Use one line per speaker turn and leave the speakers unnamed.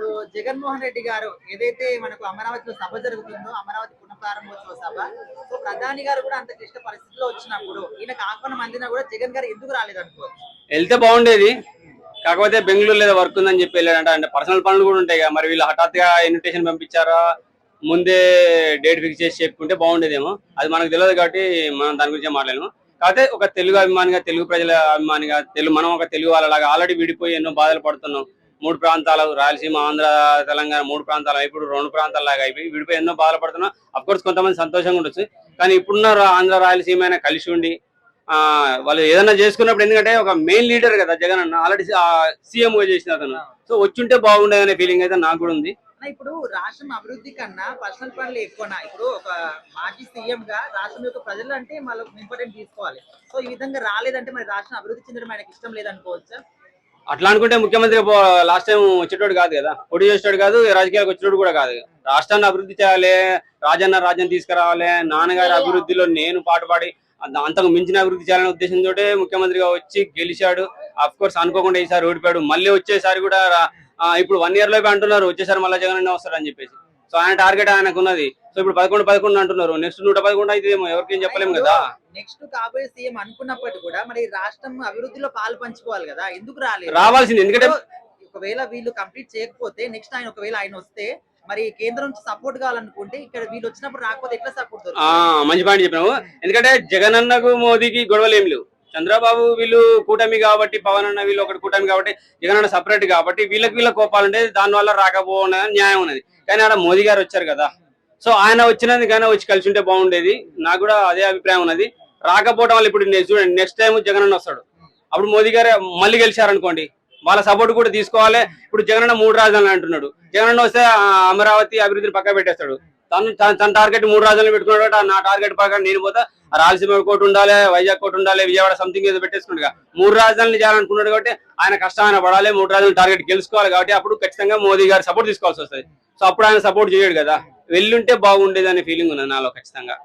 ఇప్పుడు జగన్మోహన్ రెడ్డి గారు ఏదైతే మనకు అమరావతిలో సభ జరుగుతుందో అమరావతి పునఃప్రారంభోత్సవ సభ సో ప్రధాని గారు కూడా అంత క్లిష్ట పరిస్థితిలో వచ్చినప్పుడు ఈయనకు ఆహ్వానం అందినా కూడా జగన్ గారు ఎందుకు రాలేదు అనుకోవచ్చు?
వెళ్తే బాగుండేది. కాకపోతే బెంగళూరు లేదా వర్క్ ఉందని చెప్పి వెళ్ళాడంట అంటే పర్సనల్ పనులు కూడా ఉంటాయి కదా. మరి వీళ్ళు హఠాత్గా ఇన్విటేషన్ పంపించారా? ముందే డేట్ ఫిక్స్ చేసి చెప్పుకుంటే బాగుండేదేమో. అది మనకు తెలియదు కాబట్టి మనం దాని గురించి మాట్లాడలేము కాకపోతే ఒక తెలుగు అభిమానిగా తెలుగు ప్రజల అభిమానిగా తెలుగు మనం ఒక తెలుగు వాళ్ళలాగా ఆల్రెడీ విడిపోయి ఎన్నో బాధలు పడుతున్నాం. మూడు ప్రాంతాలు రాయలసీమ ఆంధ్ర తెలంగాణ మూడు ప్రాంతాలు ఇప్పుడు రెండు ప్రాంతాల లాగా అయిపోయి విడిపోయి ఎన్నో బాధలు అఫ్కోర్స్ కొంతమంది సంతోషంగా ఉండొచ్చు. కానీ ఇప్పుడున్న ఆంధ్ర రాయలసీమ అయినా కలిసి ఉండి ఆ వాళ్ళు ఏదైనా చేసుకున్నప్పుడు ఎందుకంటే ఒక మెయిన్ లీడర్ కదా జగన్ అన్న ఆల్రెడీ సీఎంగా చేసిన అతను. సో వచ్చుంటే బాగుండేది అనే ఫీలింగ్ అయితే నాకు కూడా ఉంది.
ఇప్పుడు రాష్ట్రం అభివృద్ధి కన్నా పర్సనల్ పనులు ఎక్కువనా? ఇప్పుడు ఒక మాజీ సీఎం గా రాష్ట్రం యొక్క ప్రజలు అంటే మళ్ళీ ఇంపార్టెంట్ తీసుకోవాలి. సో ఈ విధంగా రాలేదంటే మరి రాష్ట్రం అభివృద్ధి చెందడం ఆయనకి ఇష్టం లేదనుకోవచ్చు?
అట్లా అనుకుంటే ముఖ్యమంత్రి లాస్ట్ టైం వచ్చేటోడు కాదు కదా. పోటీ చేసేటోడు కాదు రాజకీయాలకు వచ్చేటోడు కూడా కాదు రాష్ట్రాన్ని అభివృద్ధి చేయాలి రాజన్న రాజ్యం తీసుకురావాలి నాన్నగారి అభివృద్ధిలో నేను పాటుపడి పాడి అంతకు మించిన అభివృద్ధి చేయాలనే ఉద్దేశంతో ముఖ్యమంత్రిగా వచ్చి గెలిచాడు. అఫ్ కోర్స్ అనుకోకుండా ఈసారి ఓడిపోయాడు. మళ్ళీ వచ్చేసారి కూడా ఇప్పుడు వన్ ఇయర్ లోపే అంటున్నారు వచ్చేసారి మళ్ళీ జగన్ వస్తారని చెప్పేసి. సో ఆయన టార్గెట్ ఆయనకు ఉన్నది సో ఇప్పుడు పదకొండు పదకొండు అంటున్నారు. నెక్స్ట్ నూట పదకొండు అయితే ఏమో ఎవరికేం చెప్పలేము కదా?
నెక్స్ట్ కాబోయే సీఎం అనుకున్నప్పటికీ కూడా మరి రాష్ట్రం అభివృద్ధిలో పాలు పంచుకోవాలి కదా ఎందుకు రాలేదు?
రావాల్సింది ఎందుకంటే
ఒకవేళ వీళ్ళు కంప్లీట్ చేయకపోతే నెక్స్ట్ ఆయన ఒకవేళ ఆయన వస్తే మరి కేంద్రం నుంచి సపోర్ట్ కావాలనుకుంటే ఇక్కడ వీళ్ళు వచ్చినప్పుడు రాకపోతే ఎట్లా సపోర్ట్
మంచి పాయింట్ చెప్పినావు. ఎందుకంటే జగన్ అన్నకు మోదీకి గొడవలు ఏం లేవు. చంద్రబాబు వీళ్ళు కూటమి కాబట్టి పవన్ అన్న వీళ్ళు ఒకటి కూటమి కాబట్టి జగన్ అన్న సపరేట్ కాబట్టి వీళ్ళకి వీళ్ళ కోపాలంటే దాని వల్ల రాకపోవడం న్యాయం ఉన్నది. కానీ ఆడ మోదీ గారు వచ్చారు కదా. సో ఆయన వచ్చినందుకైనా వచ్చి కలిసి ఉంటే బాగుండేది. నాకు కూడా అదే అభిప్రాయం ఉన్నది. రాకపోవడం వల్ల ఇప్పుడు చూడండి నెక్స్ట్ టైం జగన్ అన్న వస్తాడు. అప్పుడు మోదీ గారు మళ్ళీ గెలిచారనుకోండి. వాళ్ళ సపోర్ట్ కూడా తీసుకోవాలి. ఇప్పుడు జగన్ మూడు రాజధానులు అంటున్నాడు. జగన్ వస్తే అమరావతి అభివృద్ధిని పక్క పెట్టేస్తాడు. తను తన- తన టార్గెట్ మూడు రాజధానులు పెట్టుకున్నాడు కాబట్టి నా టార్గెట్ ప్రకారం నేను పోతా. రాయలసీమ కోటి ఉండాలి వైజాగ్ కోటి ఉండాలి విజయవాడ సంథింగ్ ఏదో పెట్టేసుకున్నాడు మూడు రాజధానులు చేయాలనుకున్నాడు కాబట్టి ఆయన కష్టమైన ఆయన పడాలి మూడు రాజధానులు టార్గెట్ గెలుచుకోవాలి కాబట్టి అప్పుడు ఖచ్చితంగా మోదీ గారు సపోర్ట్ తీసుకోవాల్సి వస్తుంది. సో అప్పుడు ఆయన సపోర్ట్ చేయడు కదా. వెళ్ళుంటే బాగుండేది అనే ఫీలింగ్ ఉన్నది నాలో ఖచ్చితంగా.